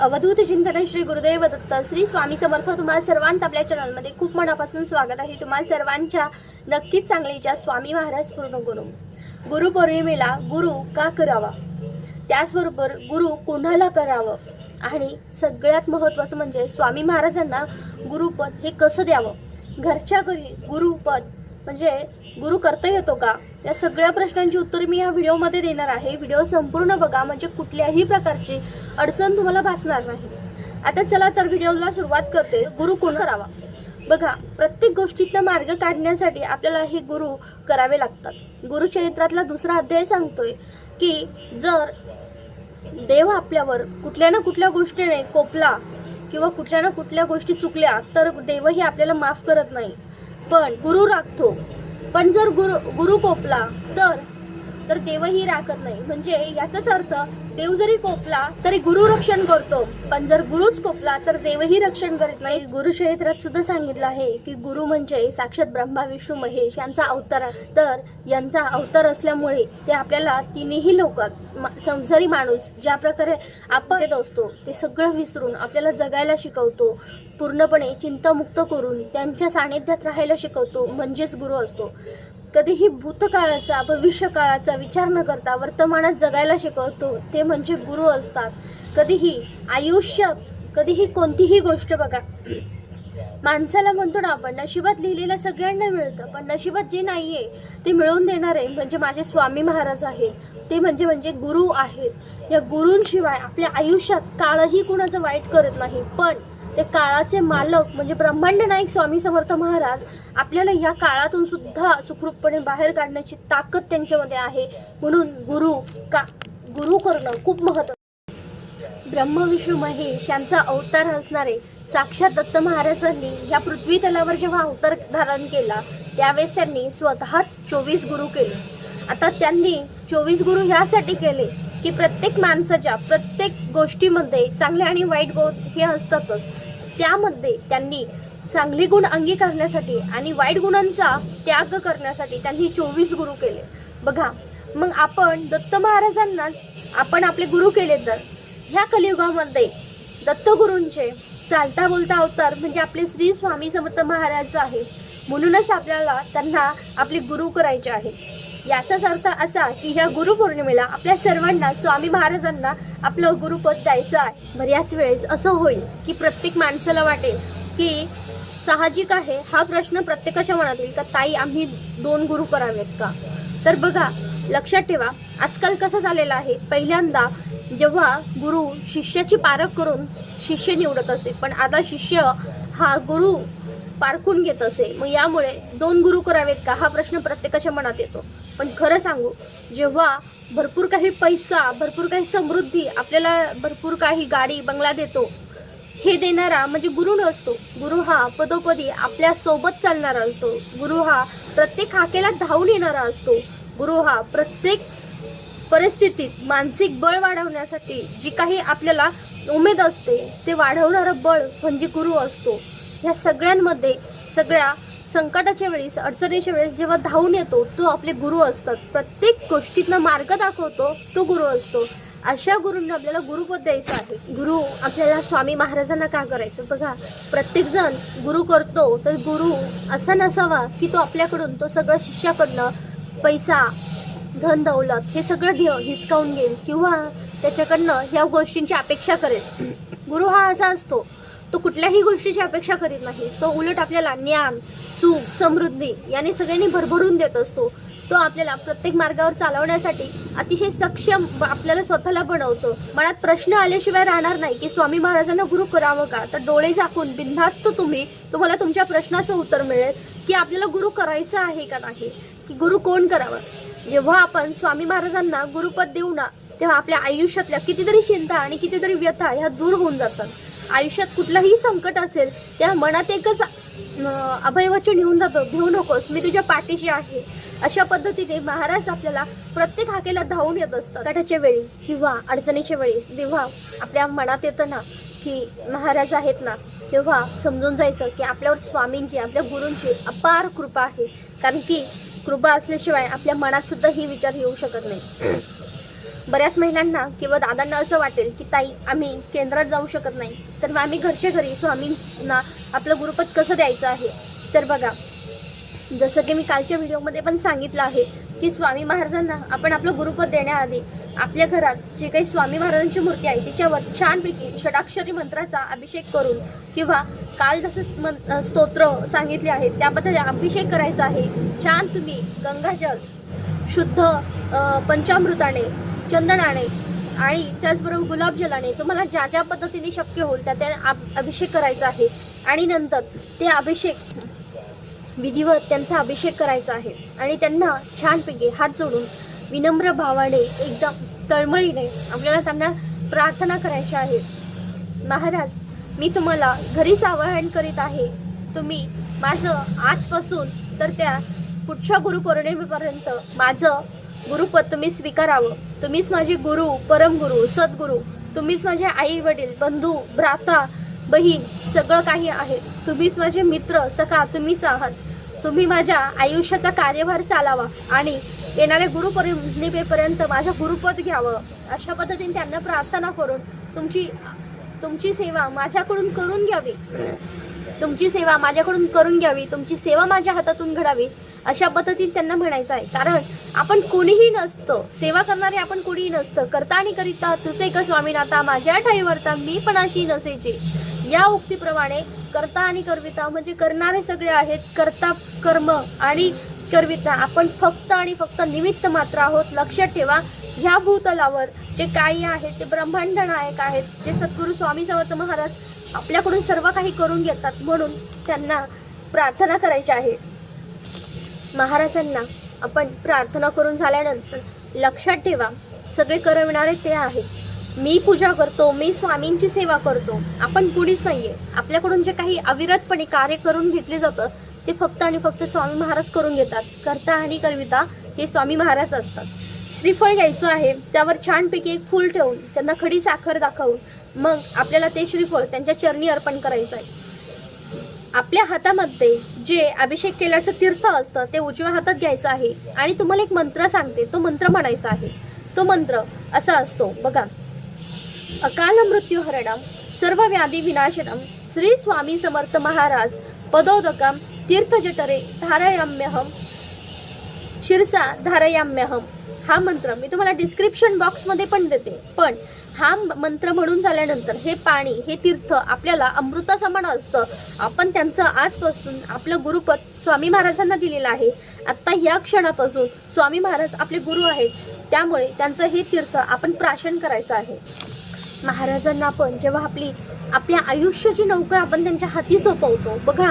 अवधूत चिंतन श्री गुरुदेव दत्त. श्री स्वामी समर्थ तुम्हाला सर्वांचं आपल्या चॅनलमध्ये खूप मनापासून स्वागत आहे. तुम्हाला सर्वांच्या नक्कीच चांगलीच्या स्वामी महाराज पूर्ण गुरु. गुरुपौर्णिमेला गुरु का करावा? त्याचबरोबर गुरु कोणाला करावं? आणि सगळ्यात महत्त्वाचं म्हणजे स्वामी महाराजांना गुरुपद हे कसं द्यावं? घरच्या घरी गुरुपद म्हणजे गुरु करता येतो का? या सगळ्या प्रश्नांची उत्तरे मी या व्हिडिओमध्ये देणार आहे. व्हिडिओ संपूर्ण बघा म्हणजे कुठल्याही प्रकारची अडचण तुम्हाला भासणार नाही. आता चला तर व्हिडिओला सुरुवात करते. गुरु कोण करावा? बघा प्रत्येक गोष्टीतनं मार्ग काढण्यासाठी आपल्याला हे गुरु करावे लागतात. गुरुचरित्रातला दुसरा अध्याय सांगतोय की जर देव आपल्यावर कुठल्या ना कुठल्या गोष्टीने कोपला किंवा कुठल्या ना कुठल्या गोष्टी चुकल्या तर देवही आपल्याला माफ करत नाही. पण गुरु राखतो पण जर गुरु गुरु कोपला तर तर देवही राखत नाही. म्हणजे याचाच अर्थ देव जरी कोपला तरी गुरु रक्षण करतो. पण जर गुरुच कोपला तर देवही रक्षण करीत नाही. गुरुक्षेत्रात सुद्धा सांगितलं आहे की गुरु म्हणजे साक्षात ब्रह्मा विष्णू महेश यांचा अवतार. आहे. तर यांचा अवतार असल्यामुळे ते आपल्याला तिन्ही लोकात संसारी माणूस ज्या प्रकारे आपण येत असतो ते सगळं विसरून आपल्याला जगायला शिकवतो. पूर्णपणे चिंतामुक्त करून त्यांच्या सानिध्यात राहायला शिकवतो म्हणजेच गुरु असतो. कधीही भूतकाळाचा भविष्यकाळाचा विचार न करता वर्तमानात जगायला शिकवतो ते म्हणजे गुरु असतात. कधीही आयुष्य कधीही कोणतीही गोष्ट बघा. माणसाला म्हणतो ना आपण नशिबात लिहिलेलं सगळ्यांना मिळतं पण नशिबात जे नाही आहे ते मिळवून देणारे म्हणजे माझे स्वामी महाराज आहेत. ते म्हणजे म्हणजे गुरु आहेत. या गुरूंशिवाय आपल्या आयुष्यात काळही कुणाचं वाईट करत नाही. पण ते काळाचे मालक म्हणजे ब्रह्मांड नाईक स्वामी समर्थ महाराज आपल्याला या काळातून सुद्धा सुखरूपपणे बाहेर काढण्याची ताकद त्यांच्यामध्ये आहे. म्हणून गुरु का गुरु करणं खूप महत्त्व ब्रह्मविष्णू महेश यांचा अवतार असणारे साक्षात दत्त महाराजांनी या पृथ्वी तलावर जेव्हा अवतार धारण केला त्यावेळेस त्यांनी स्वतःच चोवीस गुरु केले. आता त्यांनी चोवीस गुरु यासाठी केले की प्रत्येक माणसाच्या प्रत्येक गोष्टीमध्ये चांगले आणि वाईट गो हे असतातच. त्यामध्ये त्यांनी चांगले गुण अंगीकारण्यासाठी आणि वाईट गुणांचा त्याग करण्यासाठी त्यांनी चोवीस गुरु केले. बघा मग आपण दत्त महाराजांनाच आपण आपले गुरु केले तर? ह्या कलियुगामध्ये दत्तगुरूंचे चालता बोलता अवतार म्हणजे आपले श्री स्वामी समर्थ महाराज आहे म्हणूनच आपल्याला त्यांना आपले गुरु करायचे आहे याचाच अर्थ असा की ह्या गुरुपौर्णिमेला आपल्या सर्वांना स्वामी महाराजांना आपलं गुरुपद द्यायचं आहे. बऱ्याच वेळेस असं होईल की प्रत्येक माणसाला वाटेल की साहजिक आहे हा प्रश्न प्रत्येकाच्या मनात येईल का ताई आम्ही दोन गुरु करावेत का? तर बघा लक्षात ठेवा आजकाल कसं झालेलं आहे पहिल्यांदा जेव्हा गुरु शिष्याची पारख करून शिष्य निवडत असे पण आता शिष्य हा गुरु पारखून घेत असे. मग यामुळे दोन गुरु करावेत का? हा प्रश्न प्रत्येकाच्या मनात येतो. पण खरं सांगू जेव्हा भरपूर काही पैसा भरपूर काही समृद्धी आपल्याला भरपूर काही गाडी बंगला देतो हे देणारा म्हणजे गुरु नसतो. गुरु हा पदोपदी आपल्यासोबत चालणारा असतो. गुरु हा प्रत्येक हाकेला धावून येणारा असतो. गुरु हा प्रत्येक परिस्थितीत मानसिक बळ वाढवण्यासाठी जी काही आपल्याला उमेद असते ते वाढवणारं बळ म्हणजे गुरु असतो. ह्या सगळ्यांमध्ये सगळ्या संकटाच्या वेळेस अडचणीच्या वेळेस जेव्हा धावून येतो तो आपले गुरु असतात. प्रत्येक गोष्टीतला मार्ग दाखवतो तो गुरु असतो. अशा गुरूंना आपल्याला गुरुपद द्यायचं आहे. गुरु आपल्याला स्वामी महाराजांना का करायचं? बघा प्रत्येक जण गुरु करतो तर गुरु असा नसावा की तो आपल्याकडून तो सगळं शिष्याकडनं पैसा धन दौलत हे सगळं घे हिसकावून घेईल किंवा त्याच्याकडनं ह्या गोष्टींची अपेक्षा करेल. गुरु हा असा असतो. तो कुठल्याही गोष्टीची अपेक्षा करीत नाही. तो उलट आपल्याला ज्ञान सुख समृद्धी याने सगळ्यांनी भरभरून देत असतो. तो आपल्याला प्रत्येक मार्गावर चालवण्यासाठी अतिशय सक्षम आपल्याला स्वतःला बनवतो. मनात प्रश्न आल्याशिवाय राहणार नाही की स्वामी महाराजांना गुरु करावं का? तर डोळे झाकून बिनधास्त तुम्ही तुम्हाला तुमच्या प्रश्नाचं उत्तर मिळेल की आपल्याला गुरु करायचं आहे का नाही. की गुरु कोण करावं? जेव्हा आपण स्वामी महाराजांना गुरुपद देऊ ना तेव्हा आपल्या आयुष्यातल्या कितीतरी चिंता आणि कितीतरी व्यथा ह्या दूर होऊन जातात. आयुष्यात कुठलंही संकट असेल त्या मनात एकच अभयवचन येऊन जातो घेऊ नकोस मी तुझ्या पाठीशी आहे. अशा पद्धतीने महाराज आपल्याला प्रत्येक हाकेला धावून येत असतात. कटाच्या वेळी किंवा अडचणीच्या वेळी जेव्हा आपल्या मनात येतं ना की महाराज आहेत ना तेव्हा समजून जायचं की आपल्यावर स्वामींची आपल्या गुरूंची अपार कृपा आहे. कारण की कृपा असल्याशिवाय आपल्या मनात सुद्धा ही विचार येऊ शकत नाही. बऱ्याच महिलांना किंवा दादांना असं वाटेल की ताई आम्ही केंद्रात जाऊ शकत नाही. तर मग आम्ही घरच्या घरी स्वामींना आपलं गुरुपद कसं द्यायचं आहे? तर बघा जसं की मी कालच्या व्हिडिओमध्ये पण सांगितलं आहे की स्वामी महाराजांना आपण आपलं गुरुपद देण्याआधी आपल्या घरात जे काही स्वामी महाराजांची मूर्ती आहे तिच्यावर छानपैकी षडाक्षरी मंत्राचा अभिषेक करून किंवा काल जसं स्म- स्तोत्र सांगितले आहेत त्याबद्दल अभिषेक करायचा आहे. छान तुम्ही गंगाजल शुद्ध पंचामृताने चंदन आणे आणि त्याचबरोबर गुलाबजल आणे. तुम्हाला ज्या ज्या पद्धतीने शक्य होईल त्या त्या अभिषेक करायचा आहे. आणि नंतर ते अभिषेक विधिवत त्यांचा अभिषेक करायचा आहे. आणि त्यांना छानपैकी हात जोडून विनम्र भावाने एकदम तळमळीने आपल्याला त्यांना प्रार्थना करायची आहे. महाराज मी तुम्हाला घरीच आवाहन करीत आहे. तुम्ही माझं आजपासून तर त्या पुढच्या गुरुपौर्णिमेपर्यंत माझं गुरुपद तुम्ही स्वीकारावं. तुम्हीच माझे गुरु परमगुरु सद्गुरु. तुम्हीच माझे आई वडील बंधू भ्राता बहीण सगळं काही आहे. तुम्हीच माझे मित्र सखा तुम्हीच आहात. तुम्ही माझ्या आयुष्याचा कार्यभार चालावा आणि येणाऱ्या गुरुपौर्णिमेपर्यंत माझं गुरुपद घ्यावं. अशा पद्धतीने त्यांना प्रार्थना करून तुमची तुमची सेवा माझ्याकडून करून घ्यावी. तुमची सेवा माझ्याकडून करून घ्यावी तुमची सेवा माझ्या हातातून घडावी अशा पद्धतीने त्यांना म्हणायचं आहे. कारण आपण कोणीही नसतं सेवा करणारे आपण कोणीही नसतं करता आणि करिता तुझे का स्वामीनाथा माझ्या ठाईवरता मी पण अशी नसेचे या उक्तीप्रमाणे करता आणि करविता म्हणजे करणारे सगळे आहेत करता कर्म आणि करविता. आपण फक्त आणि फक्त निमित्त मात्र आहोत लक्षात ठेवा ह्या भूतलावर जे काही आहेत ते ब्रह्मांड नायक आहेत जे सद्गुरू स्वामी समर्थ महाराज आपल्याकडून सर्व काही करून घेतात म्हणून त्यांना प्रार्थना करायची आहे. महाराजांना आपण प्रार्थना करून झाल्यानंतर लक्षात ठेवा सगळे करविणारे ते आहेत. मी पूजा करतो मी स्वामींची सेवा करतो. आपण कुणीच नाहीये. आपल्याकडून जे काही अविरतपणे कार्य करून घेतले जातं ते फक्त आणि फक्त स्वामी महाराज करून घेतात. करता आणि करविता हे स्वामी महाराज असतात. श्रीफळ घ्यायचं आहे त्यावर छानपैकी एक फूल ठेवून त्यांना खडी साखर दाखवून मग आपल्याला ते श्रीफळ त्यांच्या चरणी अर्पण करायचं आहे. आपल्या हातामध्ये जे अभिषेक केल्याचं तीर्थ असतं ते उजव्या हातात घ्यायचं आहे. आणि तुम्हाला एक मंत्र सांगते तो मंत्र म्हणायचा आहे. तो मंत्र असा असतो बघा. अकाल मृत्यू हरणम सर्व व्याधी विनाशनम श्री स्वामी समर्थ महाराज पदोदकम तीर्थजठरे धारायाम्यहम शिरसा धारायाम्यहम हा मंत्र मी तुम्हाला डिस्क्रिप्शन बॉक्समध्ये पण देते. पण हा मंत्र म्हणून झाल्यानंतर हे पाणी हे तीर्थ आपल्याला अमृता समान असतं. आपण त्यांचं आजपासून आपलं गुरुपद स्वामी महाराजांना दिलेलं आहे. आत्ता या क्षणापासून स्वामी महाराज आपले गुरु आहेत. त्यामुळे त्यांचं हे तीर्थ आपण प्राशन करायचं आहे. महाराजांना आपण जेव्हा आपली आपल्या आयुष्याची नौका आपण त्यांच्या हाती सोपवतो. बघा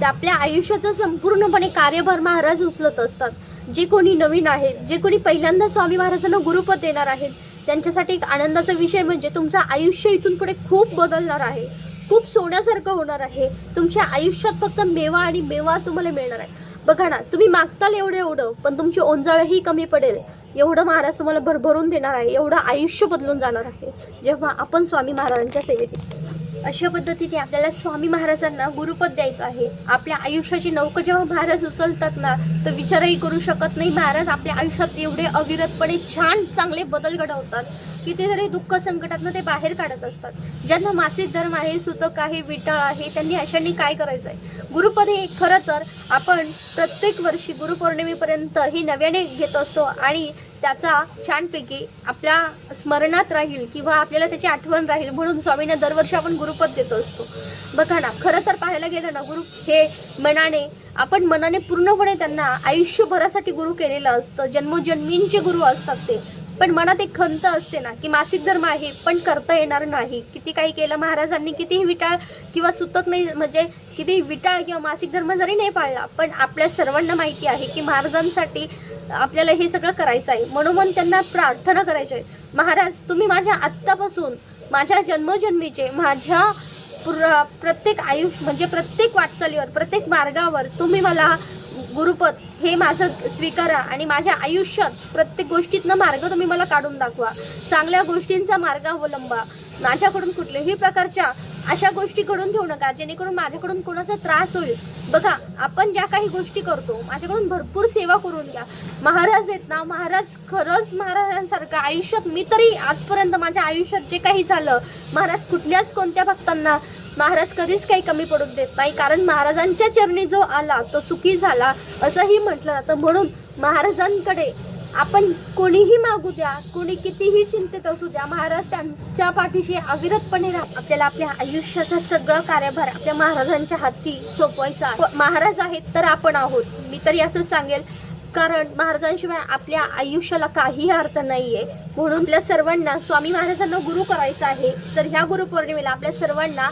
ते आपल्या आयुष्याचं संपूर्णपणे कार्यभार महाराज उचलत असतात. जे कोणी नवीन आहेत जे कोणी पहिल्यांदा स्वामी महाराजांना गुरुपद देणार आहेत त्यांच्यासाठी एक आनंदाचा विषय म्हणजे तुमचं आयुष्य इथून पुढे खूप बदलणार आहे. खूप सोन्यासारखं होणार आहे. तुमच्या आयुष्यात फक्त मेवा आणि मेवा तुम्हाला मिळणार आहे. बघा ना तुम्ही मागताल एवढं एवढं पण तुमची ओंजाळही कमी पडेल. एवढं महाराज तुम्हाला भरभरून देणार आहे. एवढं आयुष्य बदलून जाणार आहे. जेव्हा आपण स्वामी महाराजांच्या सेवेत येतो. अशा पद्धतीने आपल्याला स्वामी महाराजांना गुरुपद द्यायचं आहे. आपल्या आयुष्याची नौकं जेव्हा महाराज उचलतात ना तर विचारही करू शकत नाही. महाराज आपल्या आयुष्यात एवढे अविरतपणे छान चांगले बदल घडवतात कितीतरी दुःख संकटातनं ते बाहेर काढत असतात. ज्यांना मासिक धर्म आहे सुतक आहे विटाळ आहे त्यांनी अशांनी काय करायचं आहे गुरुपद हे खरं तर आपण प्रत्येक वर्षी गुरुपौर्णिमेपर्यंत ही नव्याने घेत असतो आणि त्याचा छानपैकी आपल्या स्मरणात राहील किंवा आपल्याला त्याची आठवण राहील म्हणून स्वामींना दरवर्षी आपण गुरुपद देत असतो. बघा ना खरं तर पाहायला गेलं ना गुरु हे मनाने आपण मनाने पूर्णपणे त्यांना आयुष्यभरासाठी गुरु केलेलं असतं. जन्मोजन्मींचे गुरु असतात ते. पण मनात एक खंत असते ना की मासिक धर्म आहे पण करता येणार नाही. किती काही केलं महाराजांनी कितीही विटाळ किंवा सुतक नाही म्हणजे किती विटाळ किंवा मासिक धर्म जरी नाही पाळला पण आपल्या सर्वांना माहिती आहे की महाराजांसाठी आपल्याला हे सगळं करायचं आहे. म्हणून त्यांना प्रार्थना करायची आहे. महाराज तुम्ही माझ्या आत्तापासून माझ्या जन्मोजन्मीचे माझ्या प्र प्रत्येक आयुष्य म्हणजे प्रत्येक वाटचालीवर प्रत्येक मार्गावर तुम्ही मला गुरुपद हे माझं स्वीकारा आणि माझ्या आयुष्यात प्रत्येक गोष्टीतनं मार्ग तुम्ही मला काढून दाखवा. चांगल्या गोष्टींचा मार्ग अवलंबा. माझ्याकडून कुठल्याही प्रकारच्या अशा गोष्टी घडून ठेवू नका जेणेकरून माझ्याकडून कोणाचा त्रास होईल. बघा आपण ज्या काही गोष्टी करतो माझ्याकडून भरपूर सेवा करून घ्या. महाराज आहेत ना महाराज खरंच महाराजांसारखं आयुष्यात मी तरी आजपर्यंत माझ्या आयुष्यात जे काही झालं महाराज कुठल्याच कोणत्या भक्तांना महाराज कधीच काही कमी पडून देत नाही. कारण महाराजांच्या चरणी जो आला तो सुखी झाला असंही म्हटलं जातं. म्हणून महाराजांकडे आपण कोणीही मागू द्या कोणी कितीही चिंतेत असू द्या महाराज त्यांच्या पाठीशी अविरतपणे राहा. आपल्याला आपल्या आयुष्याचा सगळं कार्यभार आपल्या महाराजांच्या हाती सोपवायचा महाराज आहेत तर आपण आहोत. मी तरी असं सांगेल कारण महाराजांशिवाय आपल्या आयुष्याला काही अर्थ नाहीये. म्हणून आपल्या सर्वांना स्वामी महाराजांना गुरु करायचं आहे. तर ह्या गुरुपौर्णिमेला आपल्या सर्वांना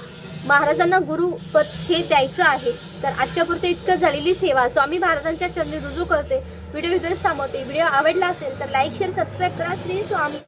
महाराजांना गुरुपद हे द्यायचं आहे. तर आजच्यापुरते इतकं झालेली सेवा. स्वामी महाराजांच्या चरणी रुजू करते. व्हिडिओ इथेच थांबवते. व्हिडिओ आवडला असेल तर लाईक शेअर सबस्क्राईब करा. श्री स्वामी